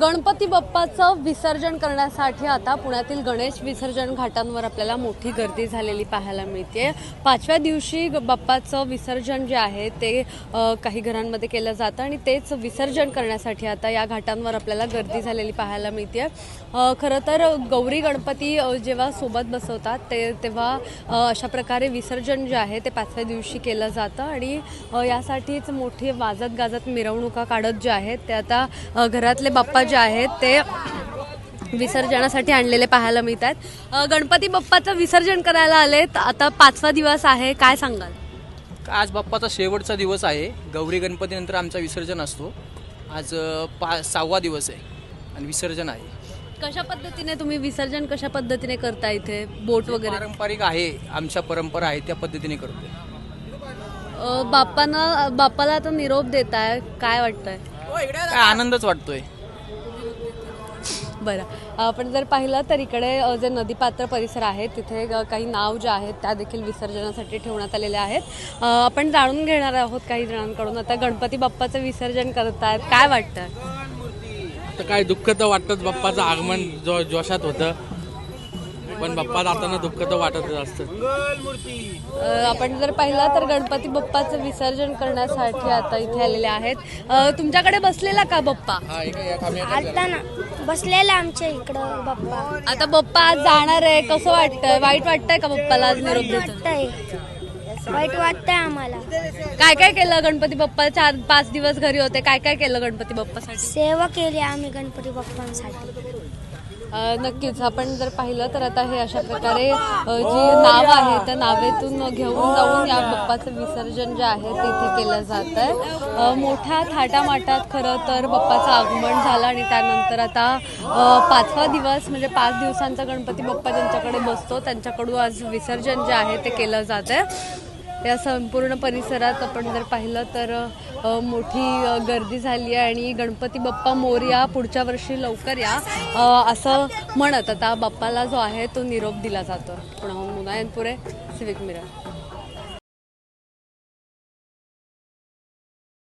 गणपती बाप्पाचं विसर्जन करण्यासाठी आता पुण्यातील गणेश विसर्जन घाटांवर आपल्याला मोठी गर्दी झालेली पाहायला मिळते पाचव्या दिवशी ग- बाप्पाचं विसर्जन जे आहे ते काही घरांमध्ये केलं जातं आणि तेच विसर्जन करण्यासाठी आता या घाटांवर आपल्याला गर्दी झालेली पाहायला मिळते खरं तर गौरी गणपती जेव्हा सोबत बसवतात ते तेव्हा अशा प्रकारे विसर्जन जे आहे ते पाचव्या दिवशी केलं जातं आणि यासाठीच मोठी वाजत गाजत मिरवणुका काढत जे आहेत ते आता घरातले बाप्पा जे आहेत ते विसर्जनासाठी आणलेले पाहायला मिळतात अ, गणपती बाप्पाचं विसर्जन करायला आलेत. आता पाचवा दिवस आहे. काय सांगाल? आज बाप्पाचा शेवटचा दिवस आहे. गौरी गणपतीनंतर आमचा विसर्जन असतो. आज पा सहावा दिवस आहे आणि विसर्जन आहे. कशा पद्धतीने तुम्ही विसर्जन कशा पद्धतीने करता इथे? बोट वगैरे? पारंपरिक आहे आमच्या परंपरा आहे त्या पद्धतीने करतो. बाप्पांना बाप्पाला आता निरोप देताय. काय वाटतंय? आनंदच वाटतोय. बरं. आपण जर पाहिलं तर इकडे जे नदीपात्र परिसर आहे तिथे काही नाव ज्या आहेत त्या देखील विसर्जनासाठी ठेवण्यात आलेल्या आहेत. आपण जाणून घेणार आहोत काही जणांकडून. आता गणपती बाप्पाचं विसर्जन करत आहेत काय वाटतं? तर काय दुःख तर वाटतंच बाप्पाचं आगमन जो जोशात होतं. पण बाप्पा जाताना दुःख तर वाटतच असतं अ, आपण जर पाहिलं तर गणपती बाप्पाचं विसर्जन करण्यासाठी आता इथे आलेले आहेत. अ, तुमच्याकडे बसलेला का बाप्पा? आता ना बसलेला आमच्या इकडं बाप्पा. आता बाप्पा आज जाणार आहे. कसं वाटतंय? वाईट वाटतंय का बाप्पाला आज निरोप देतो? वाटतंय. वाईट वाटतंय आम्हाला. काय काय केलं गणपती बाप्पा? चार पाच दिवस घरी होते. काय काय केलं गणपती बाप्पासाठी? सेवा केली आम्ही गणपती बाप्पांसाठी. अ, नक्कीच. आपण जर पाहिलं तर आता हे अशा प्रकारे अ, जी नाव आहे त्या नावेतून घेऊन जाऊन या बाप्पाचं विसर्जन जे आहे ते इथे केलं जात आहे मोठ्या थाटामाटात खरं तर बाप्पाचं आगमन झालं आणि त्यानंतर आता अ, पाचवा दिवस म्हणजे पाच दिवसांचा गणपती बाप्पा ज्यांच्याकडे बसतो त्यांच्याकडून आज विसर्जन जे आहे ते केलं जात आहे या संपूर्ण परिसरात आपण जर पाहिलं तर मोठी गर्दी झाली आहे आणि गणपती बाप्पा मोर्या पुढच्या वर्षी लवकर या असं म्हणत. आता बाप्पाला जो आहे तो निरोप दिला जातो. पुण्याहून मुनायनपुरे सिविक मिरर